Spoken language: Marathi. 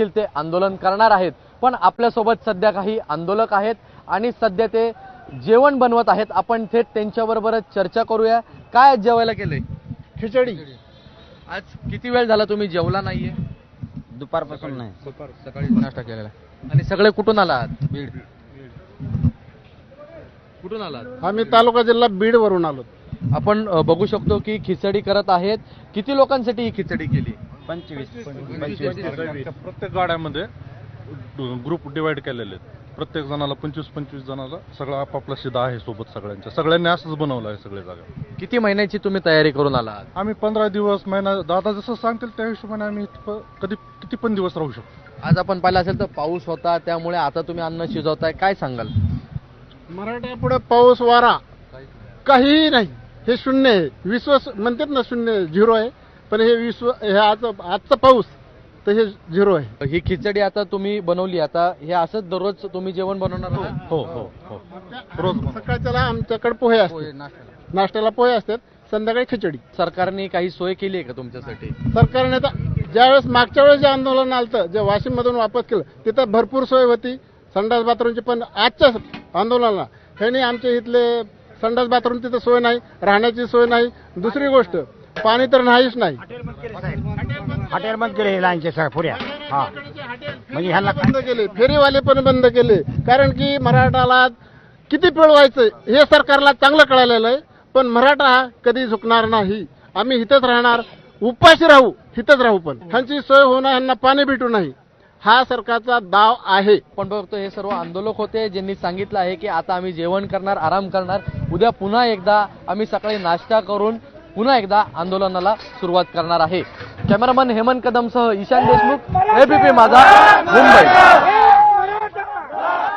देखील ते आंदोलन करणार आहेत. पण आपल्यासोबत सध्या काही आंदोलक आहेत आणि सध्या ते जेवण बनवत आहेत. आपण थेट त्यांच्याबरोबरच चर्चा करूया. काय आज जेवायला केलंय? खिचडी. आज किती वेळ झाला तुम्ही जेवला नाहीये? दुपारपासून नाही. सकाळी नाश्ता केलेला. आणि सगळे कुठून आलात? बीड. कुठून आलात? आम्ही तालुका जिल्हा बीड वरून आलो. आपण अ, बघू शकतो की खिचडी करत आहेत. किती लोकांसाठी ही खिचडी केली? पंचवीस. प्रत्येक गाड्यामध्ये ग्रुप डिवाइड केलेले आहेत. प्रत्येक जणाला पंचवीस पंचवीस जणाला सगळं आपापला शिदा आहे सोबत सगळ्यांच्या. सगळ्यांनी असंच बनवलं आहे सगळे जागा. किती महिन्याची तुम्ही तयारी करून आलात आम्ही पंधरा दिवस महिना दादा जसं सांगतील त्या हिशोबाने आम्ही इथं कधी किती पण दिवस राहू शकतो. आज आपण पाहिलं असेल तर पाऊस होता त्यामुळे आता तुम्ही अन्न शिजवताय. काय सांगाल? मराठा पुढे पाऊस वारा. काहीही नाही. हे शून्य आहे. विश्व म्हणतात ना शून्य झिरो आहे. पण हे विश्व हे आज आजचा पाऊस तर हे झिरो आहे. ही खिचडी आता तुम्ही बनवली आता हे असंच दररोज तुम्ही जेवण बनवणार आहात? हो हो हो रोज सकाळच्याला आमच्याकडे पोहे असतात. नाश्त्याला. पोहे असतात संध्याकाळी खिचडी. सरकारने काही सोय केली आहे का तुमच्यासाठी? सरकारने तर ज्यावेळेस मागच्या वेळेस जे आंदोलन आलं जे वाशिम मधून वापस केलं तिथं भरपूर सोय होती. संडास बाथरूमची पण आजच्या आंदोलनाला. ह्याने आमच्या इथले संडास बाथरूम तिथं सोय नाही राहण्याची सोय नाही. दुसरी गोष्ट पाणी तर नाहीच नाही. हॉटेल बंद केले लाईनचे सगळ्या पुऱ्या. हा. म्हणजे ह्याला बंद केले. फेरीवाले पण बंद केले. कारण की मराठाला किती पिळवायचं? हे सरकारला चांगलं कळालेलं आहे. पण मराठा हा कधी झुकणार नाही. आम्ही इथंच राहणार. उपाशी राहू. इथंच राहू पण. ह्यांची सोय होणं ह्यांना पाणी भेटू नाही. हा सरकारचा दाव आहे. आपण बघतो हे सर्व आंदोलक होते. ज्यांनी सांगितलं आहे की आता आम्ही जेवण करणार आराम करणार. उद्या पुन्हा एकदा आम्ही सकाळी नाश्ता करून पुन्हा एकदा आंदोलनाला सुरुवात करणार आहे. कॅमेरामन हेमंत कदमसह ईशान देशमुख एबीपी माझा मुंबई.